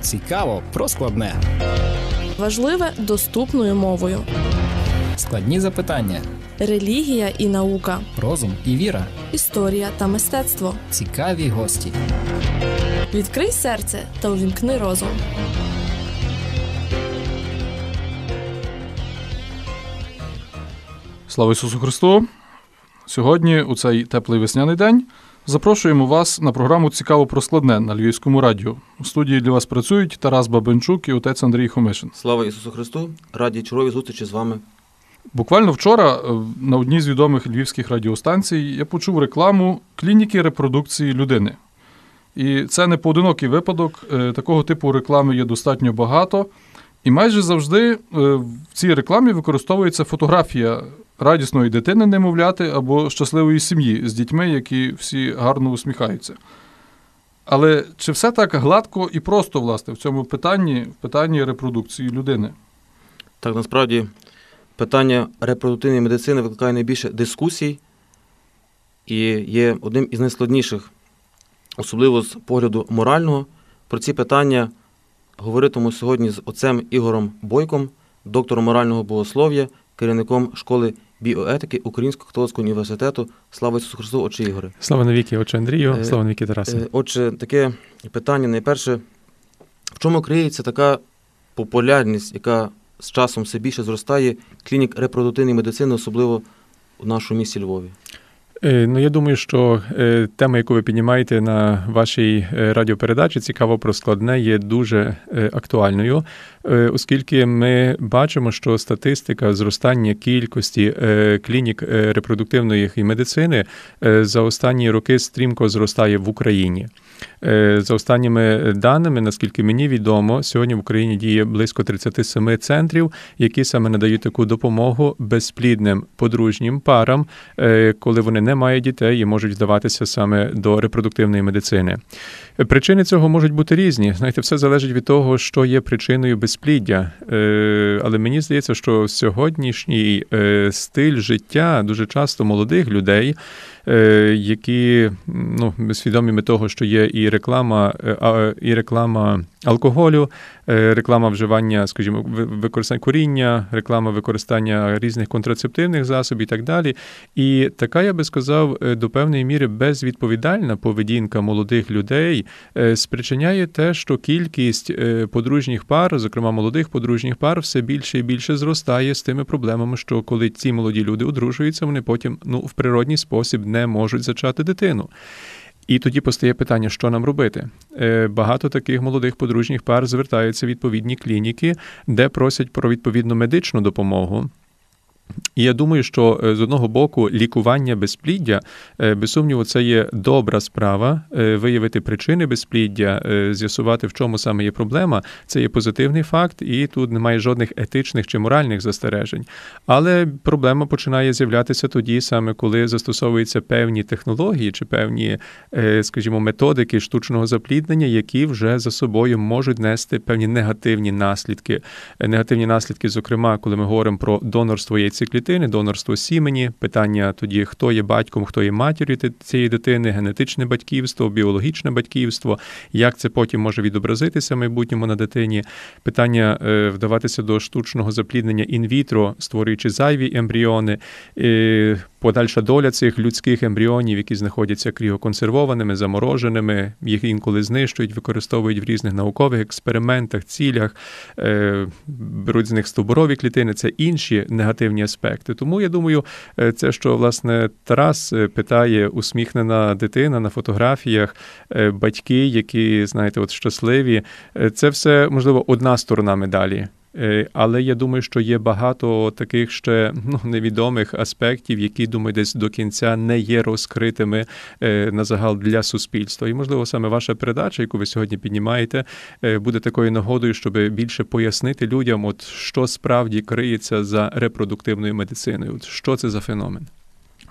Цікаво про складне. Важливе доступною мовою. Складні запитання. Релігія і наука, Розум і віра. історія та мистецтво. Цікаві гості. Відкрий серце та увімкни розум. Слава Ісусу Христу! Сьогодні, у цей теплий весняний день, запрошуємо вас на програму Цікаво про складне на Львівському радіо. У студії для вас працюють Тарас Бабенчук і отець Андрій Хомишин. Слава Ісусу Христу! Раді черговій зустрічі з вами. Буквально вчора е, на одній з відомих львівських радіостанцій я почув рекламу клініки репродукції людини. І це не поодинокий випадок. Е, Такого типу реклами є достатньо багато. І майже завжди е, в цій рекламі використовується фотографія радісної дитини, немовляти або щасливої сім'ї з дітьми, які всі гарно усміхаються. Але чи все так гладко і просто, власне, в цьому питанні, в питанні репродукції людини? Так, насправді, питання репродуктивної медицини викликає найбільше дискусій і є одним із найскладніших, особливо з погляду морального. Про ці питання говоритиму сьогодні з отцем Ігорем Бойком, доктором морального богослов'я, керівником школи біоетики Українського католицького університету. Слава Ісусу Христу, отче Ігоре. Слава навіки, отче Андрію, Е, слава навіки Тарасе. Е, Отже, таке питання найперше, в чому криється така популярність, яка з часом все більше зростає клінік репродуктивної медицини, особливо у нашому місті Львові? Е, Ну, я думаю, що е, тема, яку ви піднімаєте на вашій е, радіопередачі, цікаво про складне, є дуже актуальною, оскільки ми бачимо, що статистика зростання кількості клінік репродуктивної репродуктивної медицини за останні роки стрімко зростає в Україні. Е, За останніми даними, наскільки мені відомо, сьогодні в Україні діє близько 37 центрів, які саме надають таку допомогу безплідним подружнім парам, е, коли вони не мають дітей і можуть вдаватися саме до репродуктивної медицини. Причини цього можуть бути різні. Знаєте, все залежить від того, що є причиною безпліддя. Е, Але мені здається, що сьогоднішній стиль життя дуже часто молодих людей, які ну, свідомі ми того, що є і реклама, е, і реклама алкоголю, е, реклама вживання, скажімо, використання куріння, реклама використання різних контрацептивних засобів і так далі. І така, я би сказав, е, до певної міри безвідповідальна поведінка молодих людей е, спричиняє те, що кількість подружніх пар, зокрема молодих подружніх пар, все більше і більше зростає з тими проблемами, що коли ці молоді люди одружуються, вони потім ну, в природній спосіб не можуть зачати дитину. І тоді постає питання, що нам робити. Е, Багато таких молодих подружніх пар звертаються в відповідні клініки, де просять про відповідну медичну допомогу. І я думаю, що е, з одного боку лікування безпліддя, е, без сумніву, це є добра справа. е, Виявити причини безпліддя, з'ясувати, в чому саме є проблема. Це є позитивний факт, і тут немає жодних етичних чи моральних застережень. Але проблема починає з'являтися тоді, саме коли застосовуються певні технології чи певні, скажімо, методики штучного запліднення, які вже за собою можуть нести певні негативні наслідки. Негативні наслідки, зокрема, коли ми говоримо про донорство яйцеклітини, донорство сімені, питання тоді, хто є батьком, хто є матір'ю цієї дитини, генетичне батьківство, біологічне батьківство, як це потім може відобразитися в майбутньому на дитині, питання е, вдаватися до штучного запліднення інвітро, створюючи зайві ембріони, е, подальша доля цих людських ембріонів, які знаходяться кріоконсервованими, замороженими, їх інколи знищують, використовують в різних наукових експериментах, цілях, е, беруть з них стовбурові клітини, це інші негативні аспекти. Тому я думаю, е, це, що власне Тарас е, питає, усміхнена дитина на фотографіях, батьки, які, знаєте, от щасливі, це все можливо одна сторона медалі. Е, Але я думаю, що є багато таких ще ну, невідомих аспектів, які думаю, десь до кінця не є розкритими е, на загал для суспільства. І можливо, саме ваша передача, яку ви сьогодні піднімаєте, е, буде такою нагодою, щоб більше пояснити людям, от що справді криється за репродуктивною медициною. От що це за феномен.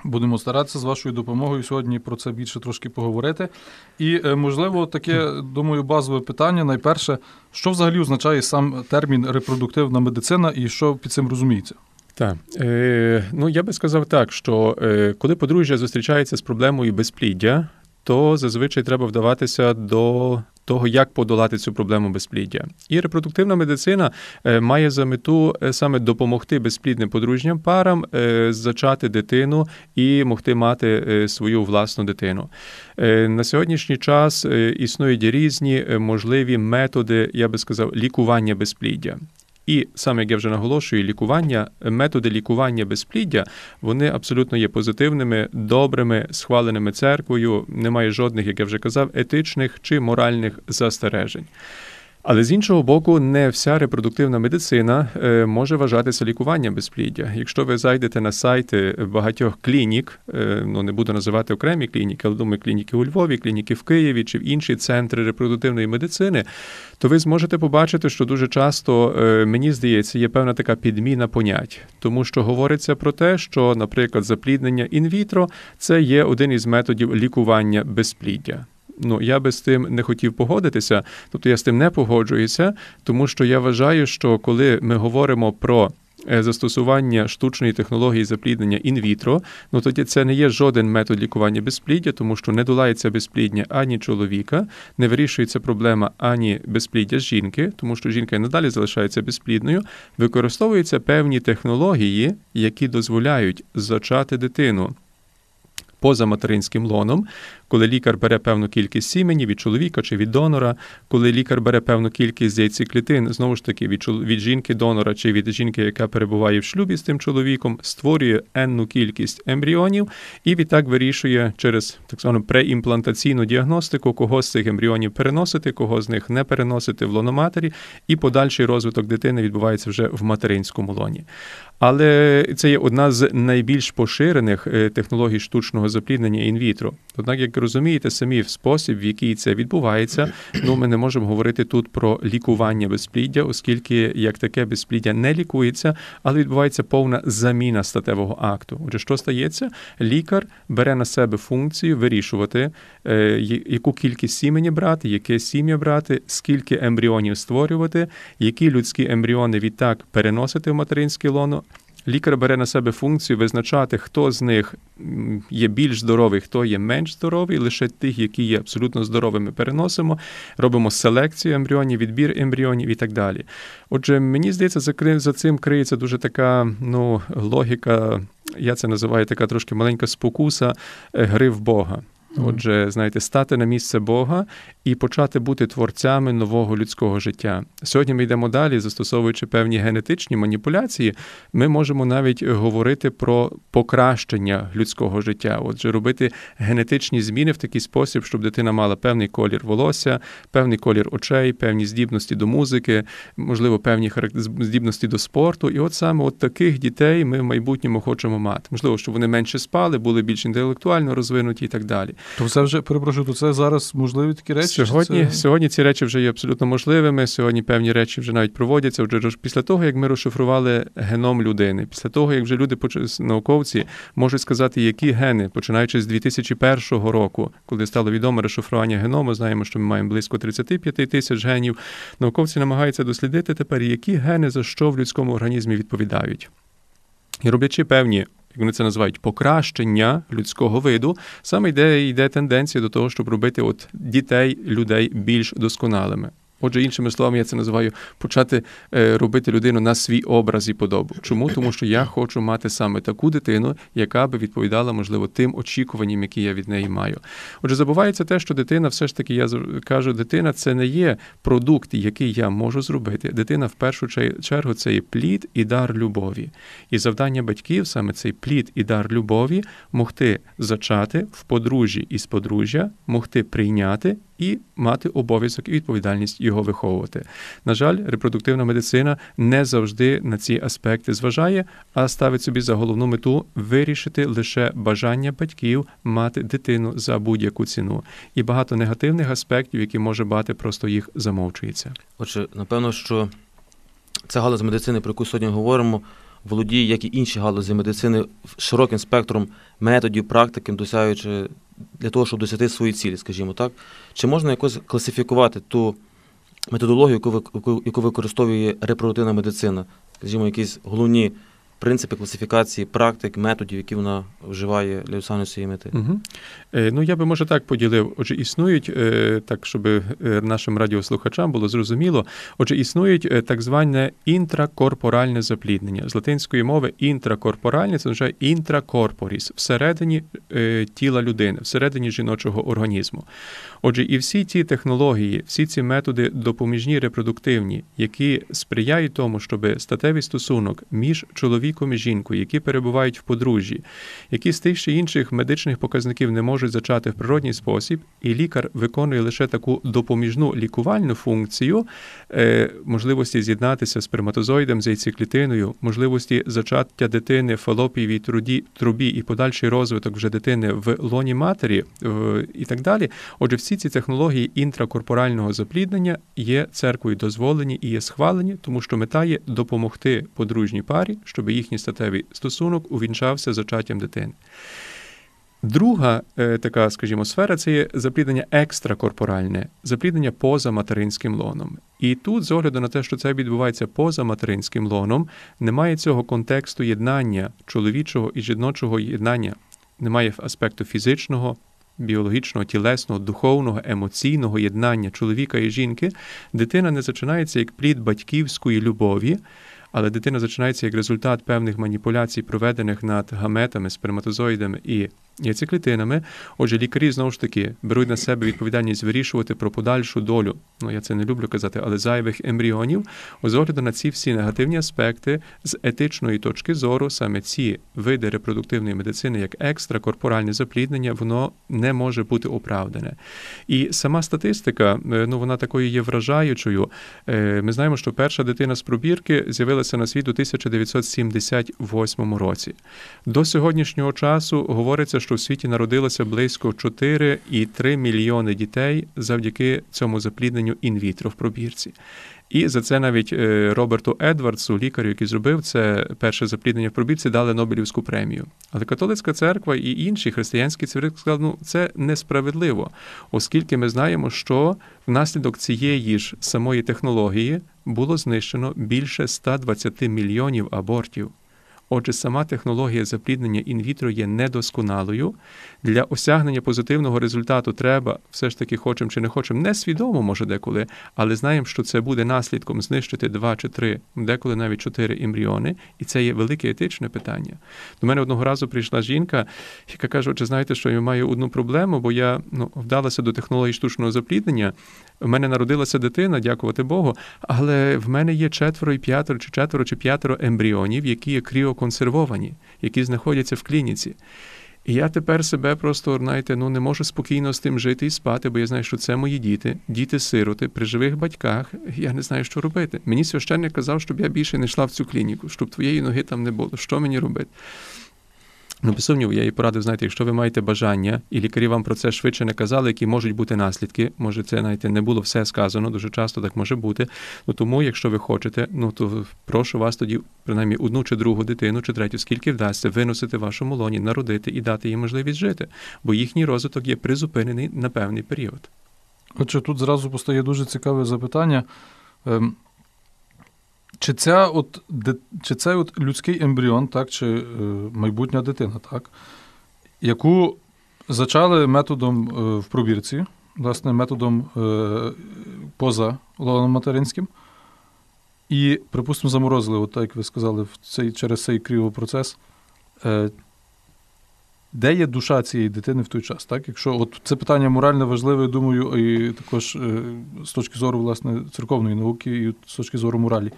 Будемо старатися з вашою допомогою сьогодні про це більше трошки поговорити. І, е, можливо, таке, думаю, базове питання. Найперше, що взагалі означає сам термін репродуктивна медицина і що під цим розуміється? Так, е, ну я би сказав так, що е, коли подружжя зустрічається з проблемою безпліддя, то зазвичай треба вдаватися до того, як подолати цю проблему безпліддя. І репродуктивна медицина е, має за мету е, саме допомогти безплідним подружнім парам е, зачати дитину і могти мати свою власну дитину. На сьогоднішній час існують різні можливі методи, я би сказав, лікування безпліддя. І саме як я вже наголошую, лікування, методи лікування безпліддя, вони абсолютно є позитивними, добрими, схваленими церквою. Немає жодних, як я вже казав, етичних чи моральних застережень. Але з іншого боку, не вся репродуктивна медицина е, може вважатися лікуванням безпліддя. Якщо ви зайдете на сайти багатьох клінік, е, ну не буду називати окремі клініки, але думаю, клініки у Львові, клініки в Києві чи в інші центри репродуктивної медицини, то ви зможете побачити, що дуже часто, е, мені здається, є певна така підміна понять, тому що говориться про те, що, наприклад, запліднення інвітро це є один із методів лікування безпліддя. Ну, я би з тим не хотів погодитися, тобто я з тим не погоджуюся, тому що я вважаю, що коли ми говоримо про е, застосування штучної технології запліднення інвітро, ну тоді це не є жоден метод лікування безпліддя, тому що не долається безпліддя ані чоловіка, не вирішується проблема ані безпліддя жінки, тому що жінка і надалі залишається безплідною. Використовуються певні технології, які дозволяють зачати дитину поза материнським лоном, коли лікар бере певну кількість сімені від чоловіка чи від донора, коли лікар бере певну кількість яйцеклітин, знову ж таки від від жінки донора чи від жінки, яка перебуває в шлюбі з тим чоловіком, створює енну кількість ембріонів і відтак вирішує через так звану преімплантаційну діагностику, кого з цих ембріонів переносити, кого з них не переносити в лоно матері, і подальший розвиток дитини відбувається вже в материнському лоні. Але це є одна з найбільш поширених е, технологій штучного запліднення інвітро. Однак, як розумієте, самі в спосіб, в який це відбувається, ну ми не можемо говорити тут про лікування безпліддя, оскільки як таке безпліддя не лікується, але відбувається повна заміна статевого акту. Отже, що стається? Лікар бере на себе функцію вирішувати, е, яку кількість сімені брати, яке сім'я брати, скільки ембріонів створювати, які людські ембріони відтак переносити в материнське лоно. Лікар бере на себе функцію визначати, хто з них є більш здоровий, хто є менш здоровий. Лише тих, які є абсолютно здоровими, переносимо. Робимо селекцію ембріонів, відбір ембріонів і так далі. Отже, мені здається, за цим криється дуже така ну, логіка. Я це називаю така трошки маленька спокуса е, гри в Бога. Отже, знаєте, стати на місце Бога і почати бути творцями нового людського життя. Сьогодні ми йдемо далі, застосовуючи певні генетичні маніпуляції, ми можемо навіть говорити про покращення людського життя. Отже, робити генетичні зміни в такий спосіб, щоб дитина мала певний колір волосся, певний колір очей, певні здібності до музики, можливо, певні здібності до спорту. І от саме от таких дітей ми в майбутньому хочемо мати. Можливо, щоб вони менше спали, були більш інтелектуально розвинуті і так далі. То це вже перепрошую, то це зараз можливі такі речі? Сьогодні, це... сьогодні ці речі вже є абсолютно можливими. Сьогодні певні речі вже навіть проводяться. Роз- після того, як ми розшифрували геном людини, після того, як вже люди, науковці, можуть сказати, які гени, починаючи з 2001 року, коли стало відомо розшифрування геному, знаємо, що ми маємо близько 35 тисяч генів. Науковці намагаються дослідити тепер, які гени за що в людському організмі відповідають. І роблячи певні, як вони це називають, покращення людського виду, саме йде, йде тенденція до того, щоб робити от дітей, людей більш досконалими. Отже, іншими словами, я це називаю почати е, робити людину на свій образ і подобу. Чому? Тому що я хочу мати саме таку дитину, яка би відповідала, можливо, тим очікуванням, які я від неї маю. Отже, забувається те, що дитина, все ж таки, я кажу, дитина це не є продукт, який я можу зробити. Дитина в першу чергу це є плід і дар любові. І завдання батьків саме цей плід і дар любові могти зачати в подружжі із подружжя, могти прийняти і мати обов'язок і відповідальність його виховувати. На жаль, репродуктивна медицина не завжди на ці аспекти зважає, а ставить собі за головну мету вирішити лише бажання батьків мати дитину за будь-яку ціну. І багато негативних аспектів, які може бати, просто їх замовчується. Отже, напевно, що ця галузь медицини, про яку сьогодні говоримо, володіє, як і інші галузі медицини, широким спектром методів, практики, досягаючи для того, щоб досягти свої цілі, скажімо так. Чи можна якось класифікувати ту методологію, яку, яку, яку використовує репродуктивна медицина? Скажімо, якісь головні принципи класифікації практик, методів, які вона вживає для досягнення цієї мети. Угу. Е, ну, я би може так поділив. Отже, існують, е, так щоб е, нашим радіослухачам було зрозуміло. Отже, існують е, так зване інтракорпоральне запліднення. З латинської мови інтракорпоральне це означає інтракорпоріс всередині е, тіла людини, всередині жіночого організму. Отже, і всі ті технології, всі ці методи допоміжні репродуктивні, які сприяють тому, щоб статевий стосунок між чоловіком і жінкою, які перебувають в подружжі, які з тих чи інших медичних показників не можуть зачати в природній спосіб, і лікар виконує лише таку допоміжну лікувальну функцію е, можливості з'єднатися з сперматозоїдом, з яйцеклітиною, можливості зачаття дитини в фалопієвій труді, трубі і подальший розвиток вже дитини в лоні матері е, і так далі. Отже, всі ці технології інтракорпорального запліднення є церквою дозволені і є схвалені, тому що мета є допомогти подружній парі, щоб їхній статевий стосунок увінчався зачаттям дитини. Друга е, така, скажімо, сфера це є запліднення екстракорпоральне, запліднення поза материнським лоном. І тут, з огляду на те, що це відбувається поза материнським лоном, немає цього контексту єднання чоловічого і жіночого єднання, немає аспекту фізичного, біологічного, тілесного, духовного, емоційного єднання чоловіка і жінки, дитина не зачинається як плід батьківської любові. Але дитина зачинається як результат певних маніпуляцій, проведених над гаметами, сперматозоїдами і яйцеклітинами. Отже, лікарі знову ж таки беруть на себе відповідальність вирішувати про подальшу долю. Ну я це не люблю казати, але зайвих ембріонів з огляду на ці всі негативні аспекти з етичної точки зору, саме ці види репродуктивної медицини, як екстракорпоральне запліднення, воно не може бути оправдане. І сама статистика, е, ну вона такою є вражаючою. Е, ми знаємо, що перша дитина з пробірки з'явилася на світ у 1978 році. До сьогоднішнього часу говориться, що в світі народилося близько 4,3 мільйони дітей завдяки цьому заплідненню інвітро в пробірці. І за це навіть е, Роберту Едвардсу, лікарю, який зробив це перше запліднення в пробірці, дали Нобелівську премію. Але католицька церква і інші християнські церкви сказали, ну це несправедливо, оскільки ми знаємо, що внаслідок цієї ж самої технології було знищено більше 120 мільйонів абортів. Отже, сама технологія запліднення інвітро є недосконалою. Для осягнення позитивного результату треба, все ж таки, хочемо чи не хочемо, несвідомо, може деколи, але знаємо, що це буде наслідком знищити два чи три, деколи навіть чотири ембріони, і це є велике етичне питання. До мене одного разу прийшла жінка, яка каже: Отже, знаєте, що я маю одну проблему, бо я ну, вдалася до технології штучного запліднення. В мене народилася дитина, дякувати Богу, але в мене є четверо і п'ятеро, чи четверо, чи п'ятеро ембріонів, які є кріоконсервовані, які знаходяться в клініці. І я тепер себе просто, знаєте, ну не можу спокійно з тим жити і спати, бо я знаю, що це мої діти, діти-сироти при живих батьках. Я не знаю, що робити. Мені священник казав, щоб я більше не йшла в цю клініку, щоб твоєї ноги там не було. Що мені робити? Ну, без сумніву, я їй порадив, знаєте, якщо ви маєте бажання, і лікарі вам про це швидше не казали, які можуть бути наслідки. Може, це знаєте, не було все сказано, дуже часто так може бути. Ну тому, якщо ви хочете, ну то прошу вас тоді, принаймні, одну чи другу дитину, чи третю, скільки вдасться, виносити в вашому лоні, народити і дати їм можливість жити, бо їхній розвиток є призупинений на певний період. Отже, тут зразу постає дуже цікаве запитання. Чи ця от, чи цей от людський ембріон, так, чи е, майбутня дитина, так, яку зачали методом е, в пробірці, власне, методом е, поза лоном материнським, і, припустимо, заморозили, от так як ви сказали, в цей, через цей кріопроцес, е, де є душа цієї дитини в той час? Так? Якщо от це питання морально важливе, думаю, і також е, з точки зору власне, церковної науки, і з точки зору моралі.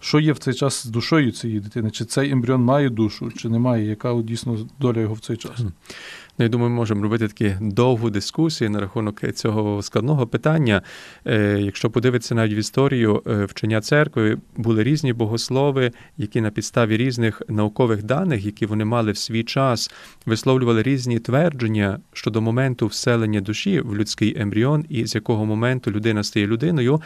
Що є в цей час з душою цієї дитини? Чи цей ембріон має душу, чи немає? Яка дійсно доля його в цей час? Ну, я думаю, ми можемо робити такі довгу дискусію на рахунок цього складного питання. Е, якщо подивитися навіть в історію е, вчення церкви, були різні богослови, які на підставі різних наукових даних, які вони мали в свій час, висловлювали різні твердження щодо моменту вселення душі в людський ембріон і з якого моменту людина стає людиною.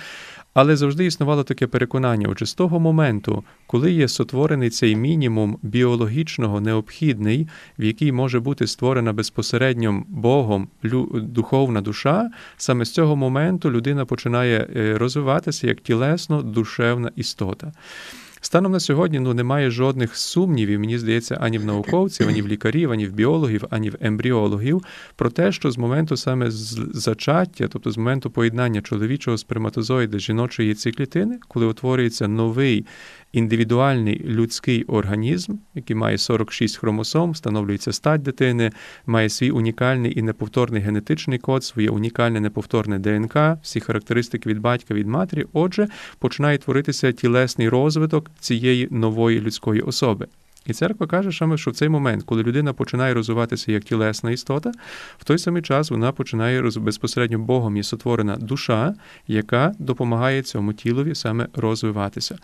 Але завжди існувало таке переконання, отже, з того моменту, коли є сотворений цей мінімум біологічного необхідний, в який може бути створена безпосередньо Богом духовна душа, саме з цього моменту людина починає е, розвиватися як тілесно душевна істота. Станом на сьогодні ну немає жодних сумнівів, мені здається, ані в науковців, ані в лікарів, ані в біологів, ані в ембріологів про те, що з моменту саме зачаття, тобто з моменту поєднання чоловічого сперматозоїда жіночої яйцеклітини, коли утворюється новий індивідуальний людський організм, який має 46 хромосом, встановлюється стать дитини, має свій унікальний і неповторний генетичний код, своє унікальне неповторне ДНК, всі характеристики від батька від матері. Отже, починає творитися тілесний розвиток цієї нової людської особи. І церква каже, що в цей момент, коли людина починає розвиватися як тілесна істота, в той самий час вона починає безпосередньо Богом є сотворена душа, яка допомагає цьому тілові саме розвиватися.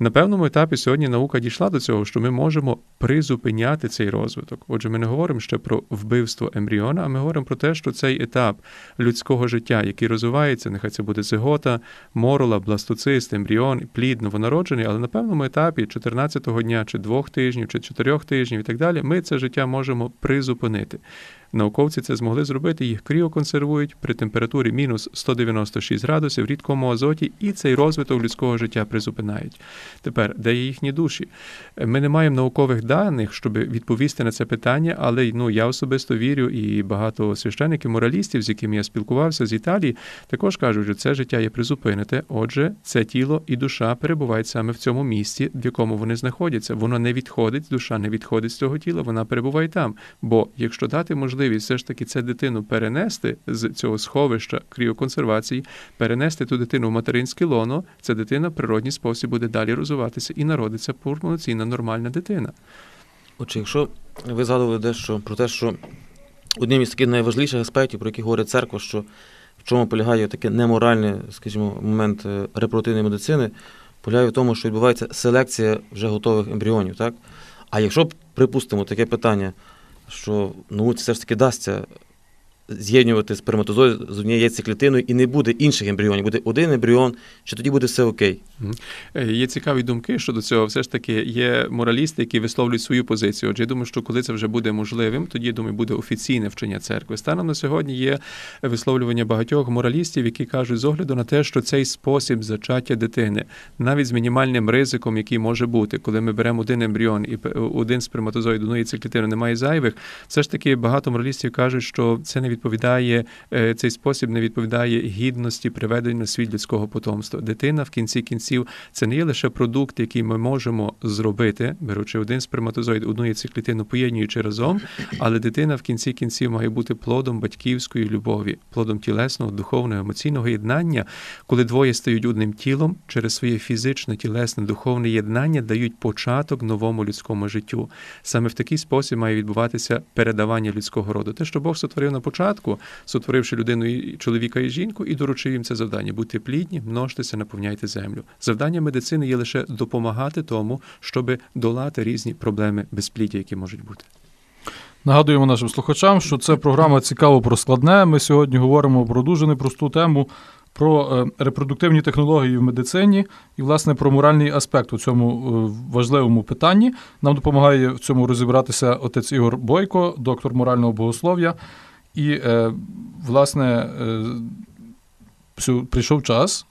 На певному етапі сьогодні наука дійшла до цього, що ми можемо призупиняти цей розвиток. Отже, ми не говоримо ще про вбивство ембріона, а ми говоримо про те, що цей етап людського життя, який розвивається, нехай це буде зигота, морола, бластоцист, ембріон, плід, новонароджений, але на певному етапі 14-го дня чи двох тижнів, чи чотирьох тижнів і так далі, ми це життя можемо призупинити. Науковці це змогли зробити, їх кріоконсервують при температурі мінус 196 градусів, в рідкому азоті, і цей розвиток людського життя призупинають. Тепер, де є їхні душі? Ми не маємо наукових даних, щоб відповісти на це питання, але ну, я особисто вірю, і багато священиків, моралістів, з якими я спілкувався з Італії, також кажуть, що це життя є призупинити. Отже, це тіло і душа перебувають саме в цьому місці, в якому вони знаходяться. Воно не відходить, душа не відходить з цього тіла, вона перебуває там. Бо якщо дати можливість можливість все ж таки це дитину перенести з цього сховища кріоконсервації, перенести ту дитину в материнське лоно, ця дитина в природній спосіб буде далі розвиватися і народиться повноцінна нормальна дитина. Отже, якщо ви згадували дещо про те, що одним із таких найважливіших аспектів, про які говорить церква, що в чому полягає таке неморальний, скажімо, момент е, репродуктивної медицини, полягає в тому, що відбувається селекція вже готових ембріонів. Так? А якщо припустимо таке питання, що науці все ж таки дасться з'єднувати сперматозоїд з однією яйцеклітиною і не буде інших ембріонів, буде один ембріон, чи тоді буде все окей. Е, є цікаві думки щодо цього. Все ж таки є моралісти, які висловлюють свою позицію. Отже, я думаю, що коли це вже буде можливим, тоді я думаю, буде офіційне вчення церкви. Станом на сьогодні є висловлювання багатьох моралістів, які кажуть з огляду на те, що цей спосіб зачаття дитини, навіть з мінімальним ризиком, який може бути, коли ми беремо один ембріон і один сперматозоїд, одної яйцеклітини немає зайвих, все ж таки багато моралістів кажуть, що це не відповідає е, цей спосіб, не відповідає гідності приведення світ людського потомства. Дитина в кінці кінців це не є лише продукт, який ми можемо зробити, беручи один сперматозоїд, одну яйцеклітину, поєднуючи разом, але дитина в кінці кінців має бути плодом батьківської любові, плодом тілесного, духовного, емоційного єднання, коли двоє стають одним тілом через своє фізичне, тілесне, духовне єднання дають початок новому людському життю. Саме в такий спосіб має відбуватися передавання людського роду. Те, що Бог сотворив на початку початку, сотворивши людину і чоловіка і жінку, і доручив їм це завдання бути плідні, множтеся, наповняйте землю. Завдання медицини є лише допомагати тому, щоб долати різні проблеми безпліддя, які можуть бути. Нагадуємо нашим слухачам, що це програма цікаво про складне. Ми сьогодні говоримо про дуже непросту тему. Про е, репродуктивні технології в медицині і, власне, про моральний аспект у цьому е, важливому питанні. Нам допомагає в цьому розібратися отець Ігор Бойко, доктор морального богослов'я. І, е, власне, е, прийшов час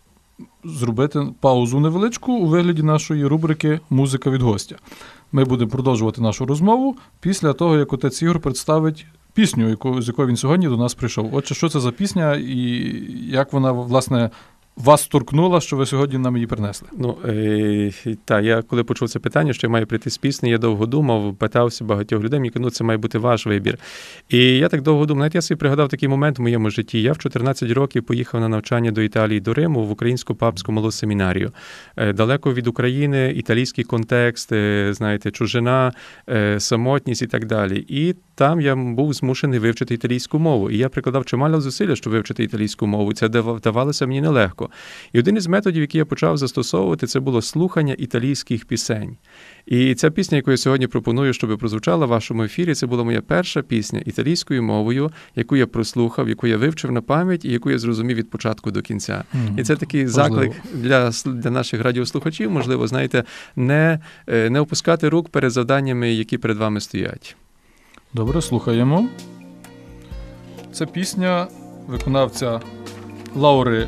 зробити паузу невеличку у вигляді нашої рубрики Музика від гостя. Ми будемо продовжувати нашу розмову після того, як отець Ігор представить пісню, яку, з якою він сьогодні до нас прийшов. Отже, що це за пісня і як вона, власне, вас торкнула, що ви сьогодні нам її принесли? Ну е, так, я коли почув це питання, що я маю прийти з пісні, я довго думав, питався багатьох людей, мені ну це має бути ваш вибір. І я так довго думав, навіть я собі пригадав такий момент в моєму житті. Я в 14 років поїхав на навчання до Італії, до Риму в українську папську малу семінарію. Е, далеко від України, італійський контекст, е, знаєте, чужина, е, самотність і так далі. І там я був змушений вивчити італійську мову. І я прикладав чимало зусилля, щоб вивчити італійську мову. Це давалося мені нелегко. І один із методів, який я почав застосовувати, це було слухання італійських пісень. І ця пісня, яку я сьогодні пропоную, щоб прозвучала в вашому ефірі, це була моя перша пісня італійською мовою, яку я прослухав, яку я вивчив на пам'ять і яку я зрозумів від початку до кінця. Mm, і це такий можливо. заклик для для наших радіослухачів, можливо, знаєте, не, е, не опускати рук перед завданнями, які перед вами стоять. Добре, слухаємо. Це пісня виконавця Лаури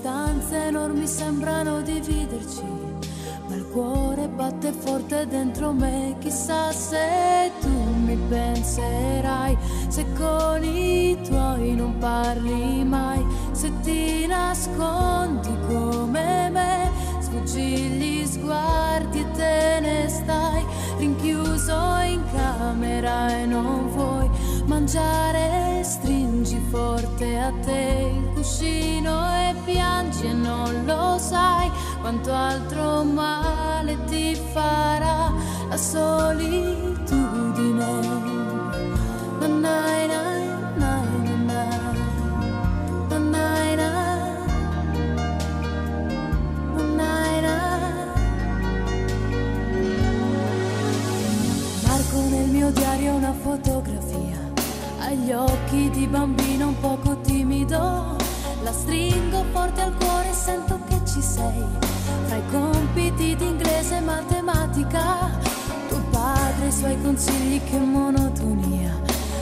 distanze enormi sembrano dividerci ma il cuore batte forte dentro me, chissà se tu mi penserai, se con i tuoi non parli mai, se ti nascondi come me, sfuggi gli sguardi e te ne stai, rinchiuso in camera e non vuoi mangiare, stringi forte a te il cuscino piangi e non lo sai quanto altro male ti farà la solitudine. Na, na, na, na, na, na. Na, na, na. Na, na, na. Marco nel mio diario una fotografia agli occhi di bambino un poco timido. La stringo forte al cuore e sento che ci sei. Fra i compiti di inglese e matematica, tuo padre i suoi consigli, che monotonia.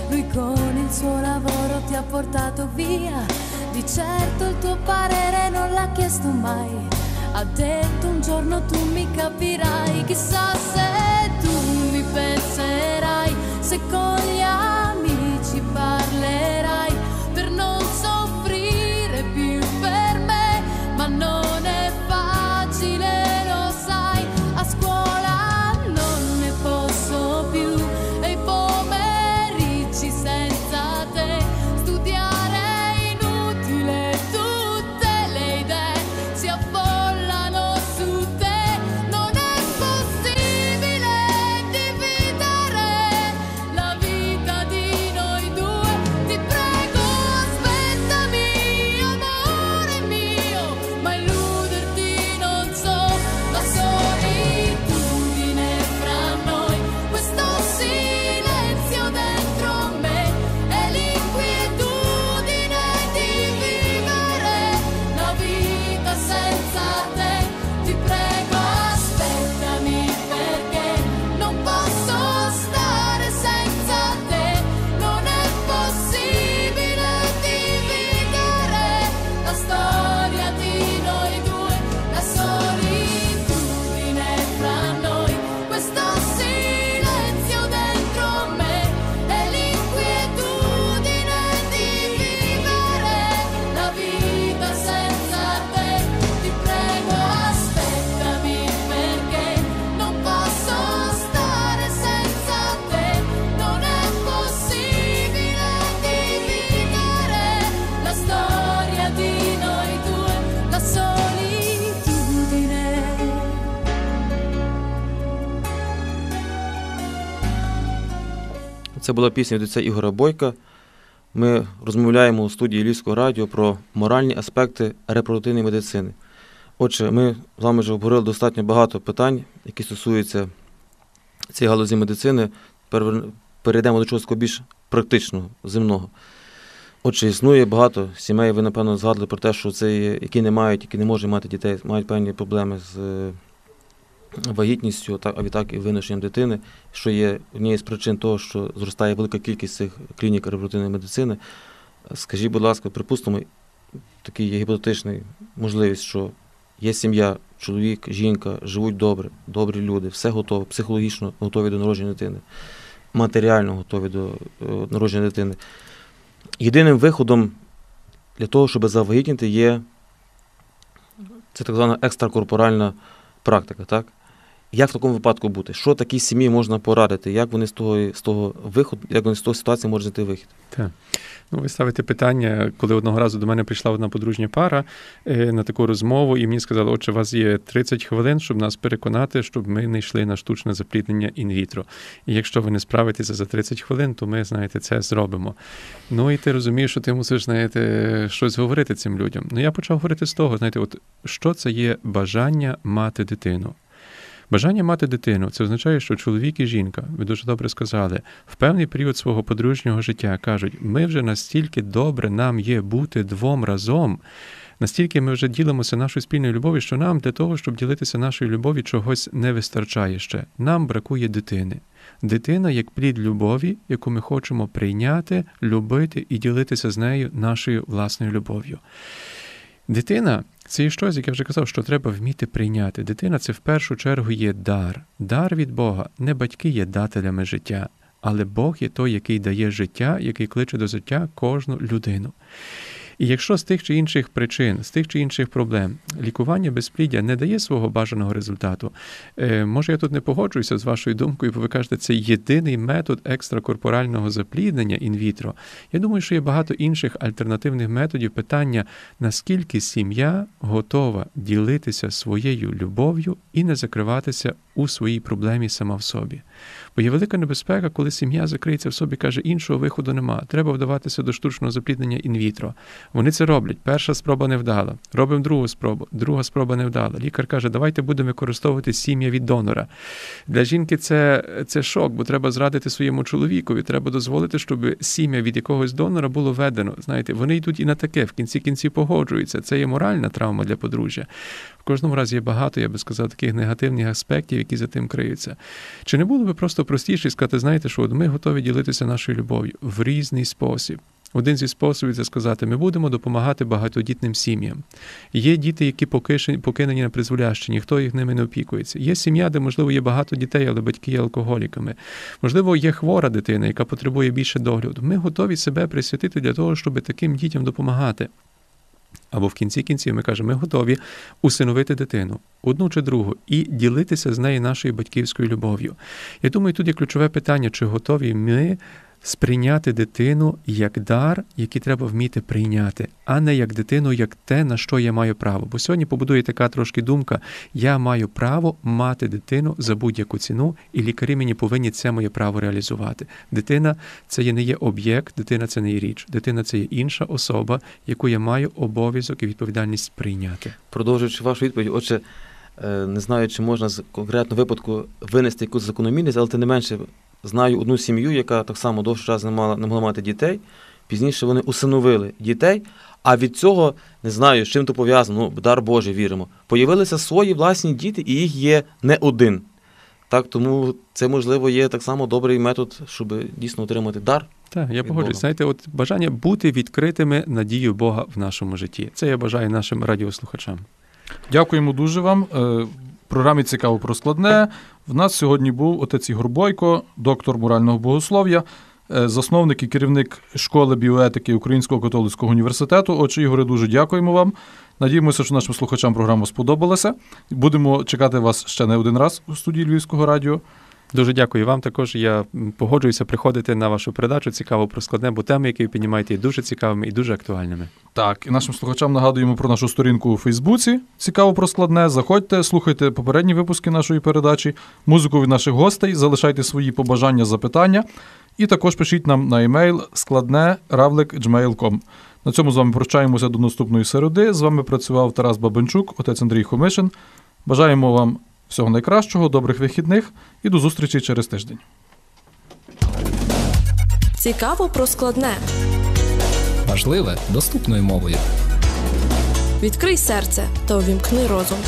Lui con il suo lavoro ti ha portato via. Di certo il tuo parere non l'ha chiesto mai. Ha detto un giorno tu mi capirai. Chissà se tu mi penserai, se con Це була пісня від отця Ігора Бойка. Ми розмовляємо у студії Львівського радіо про моральні аспекти репродуктивної медицини. Отже, ми з вами вже обговорили достатньо багато питань, які стосуються цієї галузі медицини. Перейдемо до чогось більш практичного, земного. Отже, існує багато сімей, ви, напевно, згадали про те, що це є, які не мають, які не можуть мати дітей, мають певні проблеми з вагітністю, а відтак і виношенням дитини, що є однією з причин того, що зростає велика кількість цих клінік репродуктивної медицини. Скажіть, будь ласка, припустимо, такий є гіпотетичний можливість, що є сім'я, чоловік, жінка, живуть добре, добрі люди, все готове, психологічно готові до народження дитини, матеріально готові до е, народження дитини. Єдиним виходом для того, щоб завагітніти, є це так звана екстракорпоральна практика, так? Як в такому випадку бути? Що такій сім'ї можна порадити? Як вони з того, з того виходу, як вони з того ситуації можуть знайти вихід? Так. Ну, ви ставите питання, коли одного разу до мене прийшла одна подружня пара е, на таку розмову, і мені сказали, отже, у вас є 30 хвилин, щоб нас переконати, щоб ми не йшли на штучне запліднення інвітро. І якщо ви не справитеся за 30 хвилин, то ми, знаєте, це зробимо. Ну і ти розумієш, що ти мусиш, знаєте, щось говорити цим людям. Ну я почав говорити з того, знаєте, от що це є бажання мати дитину. Бажання мати дитину це означає, що чоловік і жінка, ви дуже добре сказали, в певний період свого подружнього життя кажуть, ми вже настільки добре нам є бути двом разом. Настільки ми вже ділимося нашою спільною любов'ю, що нам для того, щоб ділитися нашою любов'ю, чогось не вистачає ще. Нам бракує дитини. Дитина як плід любові, яку ми хочемо прийняти, любити і ділитися з нею нашою власною любов'ю. Дитина це і щось, як я вже казав, що треба вміти прийняти. Дитина це в першу чергу є дар. Дар від Бога. Не батьки є дателями життя, але Бог є той, який дає життя, який кличе до життя кожну людину. І якщо з тих чи інших причин, з тих чи інших проблем лікування безпліддя не дає свого бажаного результату, е, може я тут не погоджуюся з вашою думкою, бо ви кажете, це єдиний метод екстракорпорального запліднення інвітро. Я думаю, що є багато інших альтернативних методів питання, наскільки сім'я готова ділитися своєю любов'ю і не закриватися у своїй проблемі сама в собі. Бо є велика небезпека, коли сім'я закриється в собі, каже, іншого виходу нема. Треба вдаватися до штучного запліднення інвітро. Вони це роблять. Перша спроба не вдала. Робимо другу спробу. Друга спроба не вдала. Лікар каже, давайте будемо використовувати сім'я від донора. Для жінки це, це шок, бо треба зрадити своєму чоловікові. Треба дозволити, щоб сім'я від якогось донора було введено. Знаєте, вони йдуть і на таке, в кінці кінці погоджуються. Це є моральна травма для подружжя. В кожному разі є багато, я би сказав, таких негативних аспектів, які за тим криються. Чи не було би просто простіше сказати, знаєте, що от ми готові ділитися нашою любов'ю в різний спосіб? Один зі способів це сказати, ми будемо допомагати багатодітним сім'ям. Є діти, які покинені на призволяще, ніхто їх ними не опікується. Є сім'я, де, можливо, є багато дітей, але батьки є алкоголіками. Можливо, є хвора дитина, яка потребує більше догляду. Ми готові себе присвятити для того, щоб таким дітям допомагати. Або в кінці кінців ми кажемо, ми готові усиновити дитину, одну чи другу, і ділитися з нею нашою батьківською любов'ю. Я думаю, тут є ключове питання, чи готові ми сприйняти дитину як дар, який треба вміти прийняти, а не як дитину, як те, на що я маю право. Бо сьогодні побудує така трошки думка: я маю право мати дитину за будь-яку ціну, і лікарі мені повинні це моє право реалізувати. Дитина це не є об'єкт, дитина це не є річ. Дитина це є інша особа, яку я маю обов'язок і відповідальність прийняти. Продовжуючи вашу відповідь, отже. Е, не знаю, чи можна з конкретного випадку винести якусь закономірність, але тим не менше знаю одну сім'ю, яка так само довший час не мала не могла мати дітей. Пізніше вони усиновили дітей, а від цього не знаю, з чим то пов'язано, ну, дар Божий віримо. Появилися свої власні діти, і їх є не один. Так, Тому це, можливо, є так само добрий метод, щоб дійсно отримати дар. Так, я погоджуюсь. Знаєте, от бажання бути відкритими надію Бога в нашому житті. Це я бажаю нашим радіослухачам. Дякуємо дуже вам. Програмі цікаво про складне. В нас сьогодні був отець Ігор Бойко, доктор морального богослов'я, е, засновник і керівник школи біоетики Українського католицького університету. Отже, Ігоре, дуже дякуємо вам. Надіємося, що нашим слухачам програма сподобалася. Будемо чекати вас ще не один раз у студії Львівського радіо. Дуже дякую вам. Також я погоджуюся приходити на вашу передачу. Цікаво про складне, бо теми, які ви піднімаєте, є дуже цікавими і дуже актуальними. Так, і нашим слухачам нагадуємо про нашу сторінку у Фейсбуці. Цікаво про складне. Заходьте, слухайте попередні випуски нашої передачі, музику від наших гостей, залишайте свої побажання, запитання. І також пишіть нам на емейл складне. На цьому з вами прощаємося до наступної середи. З вами працював Тарас Бабенчук, отець Андрій Хомишин. Бажаємо вам Всього найкращого, добрих вихідних і до зустрічі через тиждень. Цікаво про складне. Важливе доступною мовою. Відкрий серце та увімкни розум.